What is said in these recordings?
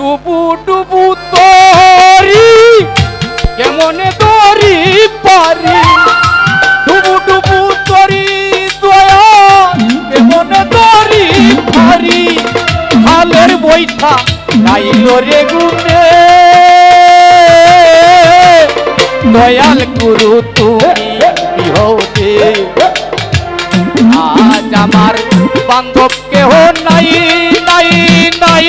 ডুবু ডুবু তরি, কেমনে দরি পারি? ডুবু ডুবু তরি দয়া, কেমনে দরি পারি? হালের বৈঠা গাইল রে গুনে দয়াল গুরু, তুমি বিহতে আজ আমার বান্ধব কেহ নাই নাই নাই।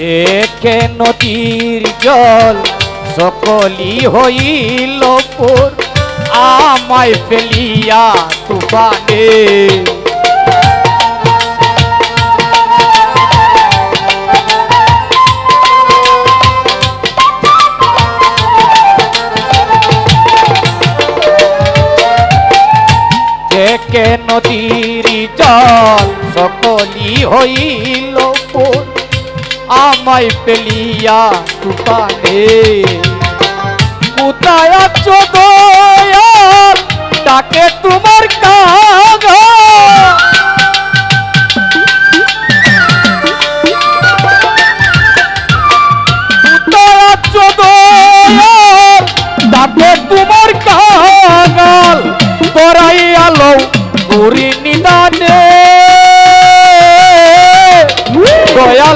দেখে নদীর জল সকলি হইল পুর। আমায় ফেলিয়া তুফানে। দেখে নদীর জল সকলি হইল পুর। আমায় পেলিয়া তুফানে কোথায় আছো দয়াল তাকে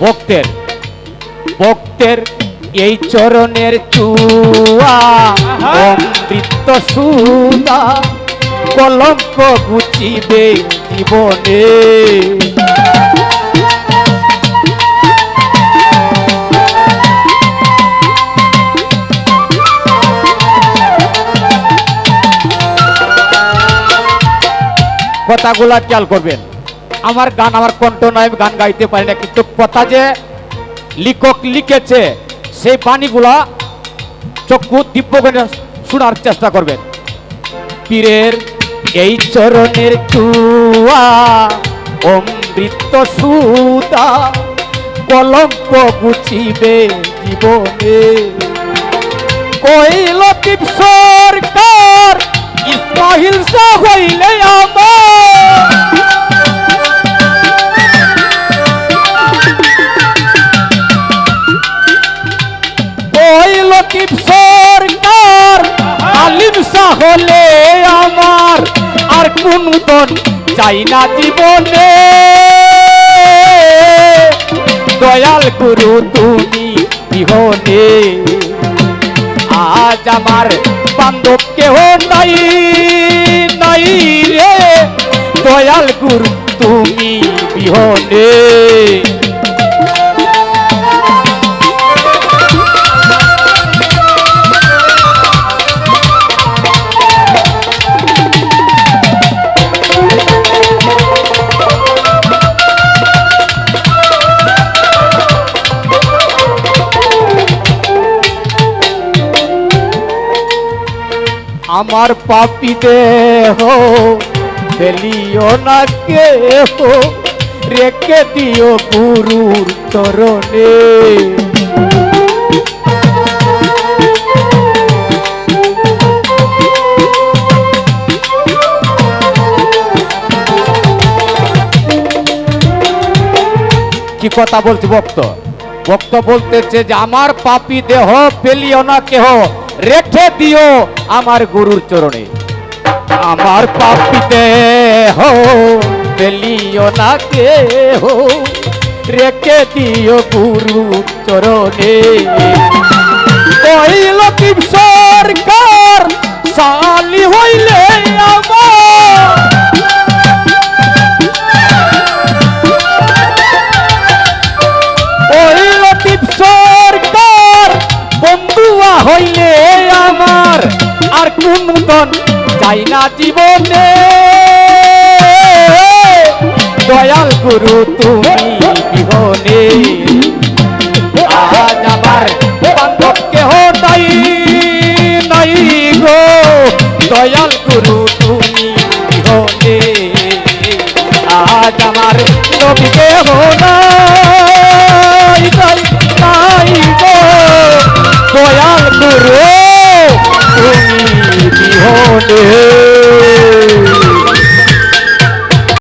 ভক্তের ভক্তের এই চরণের চুয়া অমৃত সুদা কলঙ্ক গুচিবে জীবনে। কথাগুলা খেয়াল করবেন। আমার গান, আমার কণ্ঠ নয় গান গাইতে পারি না। কিন্তু কথা যে লিখক লিখেছে, সেই বাণীগুলা চক্ষু দিব্য করে শোনার চেষ্টা করবেন। পীরের এই চরণের চুয়া, অমৃত সুতা, কলঙ্ক গুছিবে জীবনে। কইল টিপ সরকার ইসমাহিল হইলে আমার হলে আমার আর কোন চাই না জীবনে। দয়াল গুরু তুমি বিহনে আজ আমার বান্ধব কেহ নাই নাই রে। দয়াল গুরু আমার পাপি দেহ, ফেলিও না কেহ, রেখে দিও গুরুর চরণে। কি কথা বলছি ভক্ত? ভক্ত বলতেছে যে, আমার পাপি দেহ পেলিও না কেহ রেখে দিও আমার গুরুর চরণে। আমার পাপিতে হো পেলিও না কে হো রেখে দিও গুরু চরণে। কইল কি সরকার? সালি হইলে আমার নূতন চাই না জীবনে। দয়াল গুরু তুমি বিহনে